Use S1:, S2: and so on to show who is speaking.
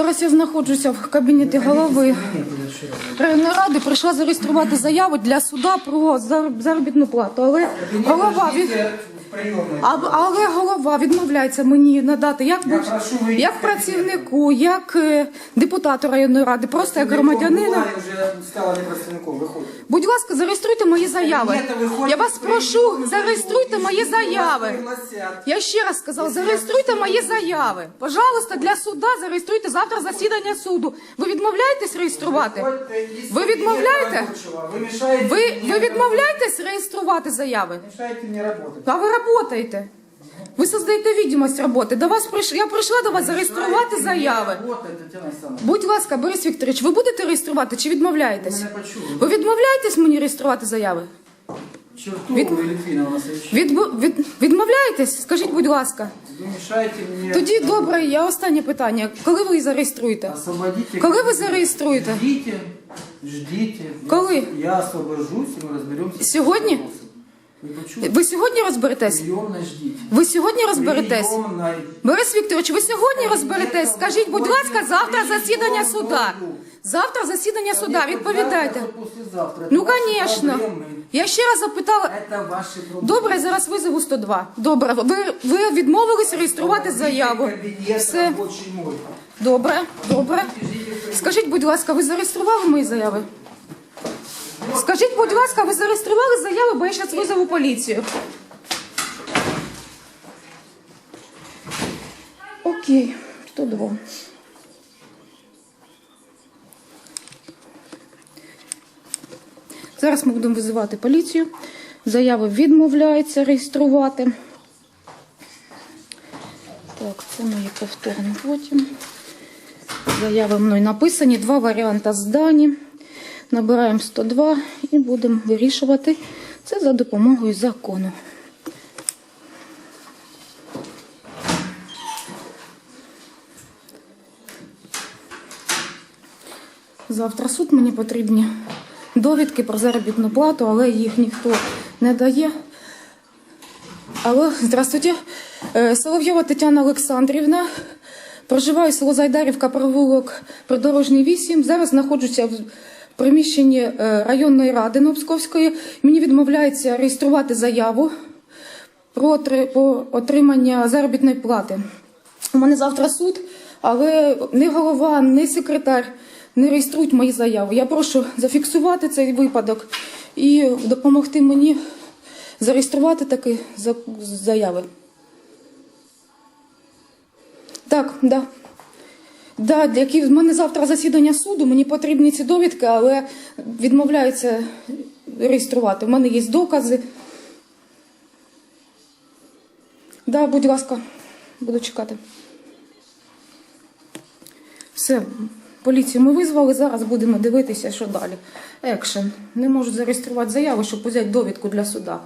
S1: Зараз я знаходжуся в кабінеті голови районної ради. Прийшла зареєструвати заяву для суда про заробітну плату. Але голова а- але голова відмовляється мені надати як
S2: Я
S1: будь-
S2: прошу
S1: як працівнику, як е, депутату районної ради, просто як громадянина.
S2: Я вже стала не представником, виходить.
S1: Будь ласка, зареєструйте мої заяви. Я вас прошу,
S2: приймуть,
S1: зареєструйте
S2: і
S1: мої
S2: вас
S1: заяви.
S2: пригласять.
S1: Я ще раз сказала, зареєструйте мої заяви. Пожалуйста, для суда зареєструйте завтра засідання суду. Ви відмовляєтесь реєструвати?
S2: Виходьте із
S1: Ви
S2: кабінету
S1: відмовляєте?
S2: робочого. Ви
S1: Ви,
S2: мені
S1: ви відмовляєтесь реєструвати заяви?
S2: Мені.
S1: А ви працюєте. Ви создаєте відомість роботи. До вас прийш... Я прийшла до вас зареєструвати заяви. Будь ласка, Борис Вікторович, ви будете реєструвати чи відмовляєтесь? Ви відмовляєтесь мені реєструвати заяви? Від-. Від... Від... Відмовляєтесь? Скажіть, будь ласка.
S2: Мені.
S1: Тоді добре, я останнє питання. Коли ви зареєструєте? Коли ви зареєструєте?
S2: Ждите.
S1: Коли?
S2: Я, освобожусь, и мы разберемся.
S1: Сьогодні?
S2: Ви почули?
S1: Ви сьогодні розберетесь?
S2: Прийомно ждіть.
S1: Ви сьогодні розберетесь?
S2: Прийомной.
S1: Борис Вікторович, ви сьогодні розберетесь? Скажіть, будь ласка, завтра засідання суда. Завтра засідання суда. Відповідайте.
S2: Завтра, послезавтра.
S1: Ну,
S2: Это ваши
S1: звісно.
S2: проблемы.
S1: Я ще раз запитала.
S2: Это ваши проблемы.
S1: Добре, я зараз визову 102. Добре, ви, ви відмовились реєструвати заяву.
S2: Кабінет
S1: Все.
S2: робочий мой.
S1: Добре, добре. Скажіть, будь ласка, ви зареєстрували мої заяви? Скажіть, будь ласка, ви зареєстрували заяви, бо я зараз визову поліцію. Окей, 102. Зараз ми будемо визивати поліцію. Заяви відмовляються реєструвати. Так, це моє повторно потім. Заяви мною написані, два варіанти здані. Набираємо 102 і будемо вирішувати це за допомогою закону. Завтра суд мені потрібні довідки про заробітну плату, але їх ніхто не дає. Алло, здравствуйте. Е, Соловйова Тетяна Олександрівна. Проживаю село Зайдарівка, провулок Придорожній 8. Зараз знаходжуся в приміщенні е, районної ради Новпсковської. Мені відмовляється реєструвати заяву про отримання заробітної плати. У мене завтра суд, але ні голова, ні секретар не реєструють мої заяви. Я прошу зафіксувати цей випадок і допомогти мені зареєструвати такі за- заяви. Так, да. Да, для які в мене завтра засідання суду, мені потрібні ці довідки, але відмовляються реєструвати. У мене є докази. Да, будь ласка, буду чекати. Все, поліцію ми визвали, зараз будемо дивитися, що далі. Екшен. Не можуть зареєструвати заяву, щоб взяти довідку для суда.